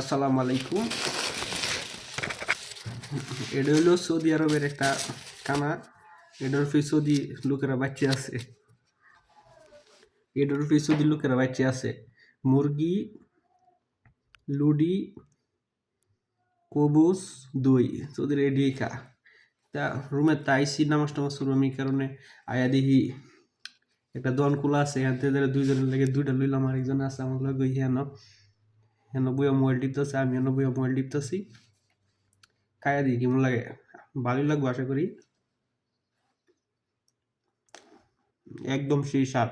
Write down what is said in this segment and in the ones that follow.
আসসালামু আলাইকুম। এটা হলো সৌদি আরবের একটা এটার উপরে সৌদি লোকেরা বাচ্চা আছে। উপরে সৌদি লোকেরা বাচ্চা আছে। মুরগি, লুডি কবুস দই। সৌদির এডিয়ে খা। তা রুমে তাইছি নামাজ টামাজ আমি কারণে আয়া দেখি একটা দন কুলা আছে। এখান থেকে দুইজনের লেগে দুইটা লইলাম আর একজন আছে, আমার লগে হেন। হেন মোবাইল টিপতেছে আমি হেন মোবাইল টিপতেছি খাইয়া দিই কেমন লাগে? ভালোই লাগবে আশা করি। একদম সেই স্বাদ।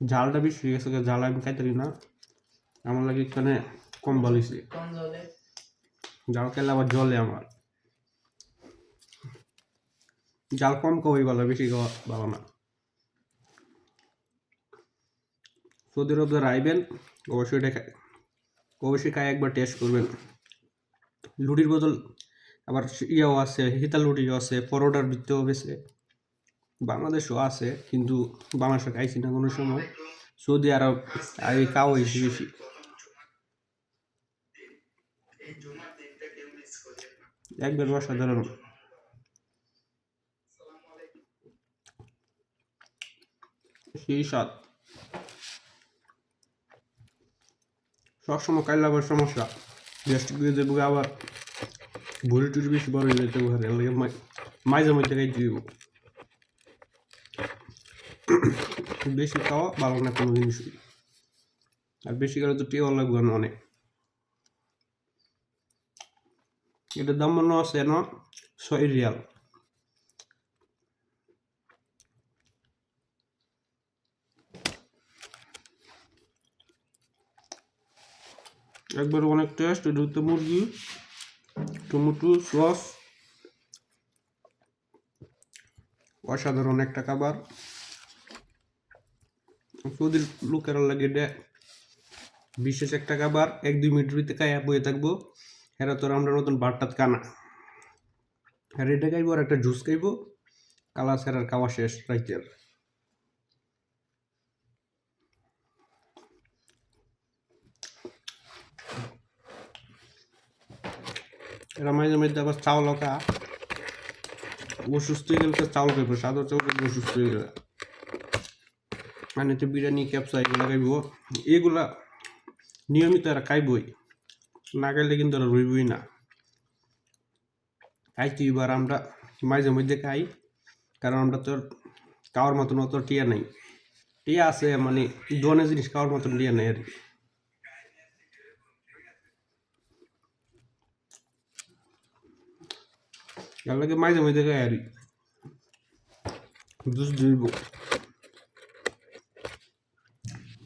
ঝালটা বেশি হয়ে গেছে ঝাল আমি খাইতে না। আমার লাগে এখানে কম ভালো হয়েছে। জাল? খেলে আবার জলে আমার। জাল কম খাওয়াই ভালো বেশি খাওয়া ভালো না। সৌদি আরব যারা আইবেন অবশ্যই এটা অবশ্যই খায়, একবার টেস্ট করবেন। লুটির বদল, আবার ইয়েও আছে হিতা লুটিও আছে, পরোটার ভিত্তিও বেছে বাংলাদেশও আছে, কিন্তু বাংলাদেশে খাইছি না কোনো সময়। সৌদি আরব, আর এই খাওয়া হয়েছে বেশি। একবার অসাধারণ সেই স্বাদ। সবসময় কাইলে আবার সমস্যা। গ্যাস্ট্রিক দিয়ে দেবো আবার। ভুড়ি টুড়ি বেশি বড় হয়ে যেতে পারে লাগে মাঝে মধ্যে খাই দিব বেশি খাওয়া ভালো না কোনো জিনিসই আর বেশি করে তো টিও লাগবে না অনেক। এটার দাম মনে আছে না, ছয় রিয়াল। একবার অনেক টেস্ট এটা হচ্ছে মুরগি, টমেটো সস অসাধারণ একটা খাবার। সৌদির লোকেরা লাগে এটা বিশেষ একটা খাবার। এক দুই মিনিট ভিতরে খাইয়া বয়ে থাকব। এরা তোর আমরা নতুন বারটাত কানা আর এটা খাইবো আর একটা জুস খাইবো। কালা সেরার খাওয়া শেষ রাইতের। এরা মাঝে মধ্যে আবার চাউল খা অসুস্থ হয়ে গেলে তো চাউল খাইবো, সাদা চাউল অসুস্থ হয়ে গেলে মানে তো বিরিয়ানি, ক্যাপসা এগুলো খাইব। এগুলা নিয়মিত এরা খাইবই, না খাইলে কিন্তু এরা রইবই না। খাইতে এবার আমরা, মাঝে মধ্যে খাই, কারণ আমরা তোর খাওয়ার মতন অত টিয়া নেই। টিয়া আছে মানে দোয়ানের জিনিস খাওয়ার মতন টিয়া নেই আর কি। এর লাগে মাঝে মাঝে গায়ে আর জুস দিব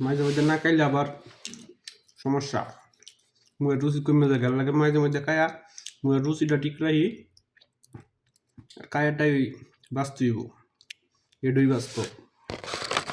মাঝে মাঝে না খাইলে আবার সমস্যা। মুয়ের রুচি কমে যায়, গেল লাগে মাঝে মধ্যে কায়া মুয়ের রুচিটা ঠিক রাখি কায়াটাই বাস্তব এটাই বাস্তব